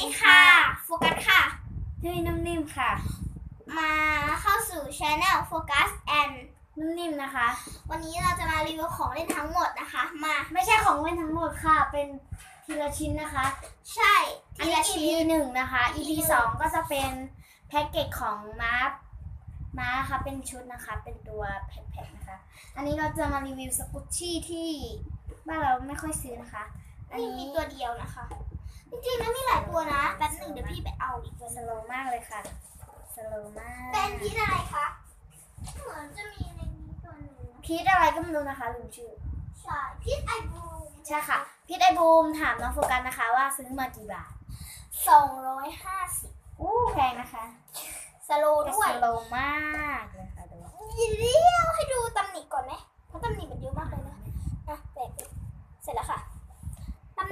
ดีค่ะโฟกัสค่ะชื่อนุ่มนิ่มค่ะ มาเข้าสู่ช anel Focus and นุ่มนิ่มนะคะ วันนี้เราจะมารีวิวของเล่นทั้งหมดนะคะ มาไม่ใช่ของเล่นทั้งหมดค่ะ เป็นทีละชิ้นนะคะ ใช่อันนี้ EP หนึ่งนะคะ EP สองก็จะเป็นแพ็กเกจของม้าม้าค่ะเป็นชุดนะคะ เป็นตัวแพ็คๆนะคะ อันนี้เราจะมารีวิวสกุชชี่ที่บ้านเราไม่ค่อยซื้อนะคะ อันนี่มีนี้ตัวเดียวนะคะ จริงๆแล้วมีหลายตัวนะแป๊บหนึ่งเดี๋ยวพี่ไปเอาอีกตัวหสนึงโลว์มากเลยค่ะสโลว์มากเป็นพีชอะไรคะเหมือนจะมีในนี้ตัวหนึ่งนะพีทอะไรก็ไม่รู้นะคะลืมชื่อ ใช่พีชไอบูมใช่ค่ะพีทไอบูมถามน้องโฟกัสนะคะว่าซื้อมากี่บาทสองร้อยห้าสิบอู้แพงนะคะสโลแต่ด้วยสโลว์มากเลยค่ะดูเดียวให้ดู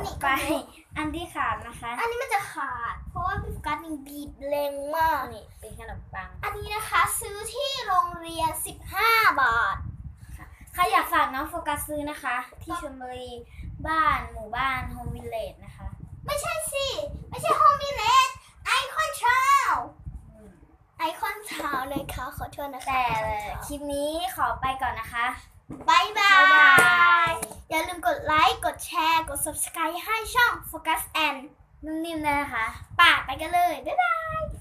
นิไปก่อนเนอะอันที่ขาดนะคะ อันนี้มันจะขาด เพราะว่าพี่โฟกัสนี่บีบแรงมาก นี่เป็นขนมปัง อันนี้นะคะ ซื้อที่โรงเรียน 15 บาทใครอยากฝากน้องโฟกัสซื้อนะคะ ที่ชลบุรีบ้านหมู่บ้านโฮมวิลเลจนะคะ ไม่ใช่สิ ไม่ใช่โฮมมิเลสไอคอนชาวไอคอนชาวเลยค่ะขอโทษนะคะแต่คลิปนี้ขอไปก่อนนะคะบายบาบ๊ายบายยอย่าลืม กดไลค์ กดแชร์ กด subscribe ให้ช่อง Focus and นุ่มนิ่มเลยนะคะป่าไปกันเลย บ๊ายบาย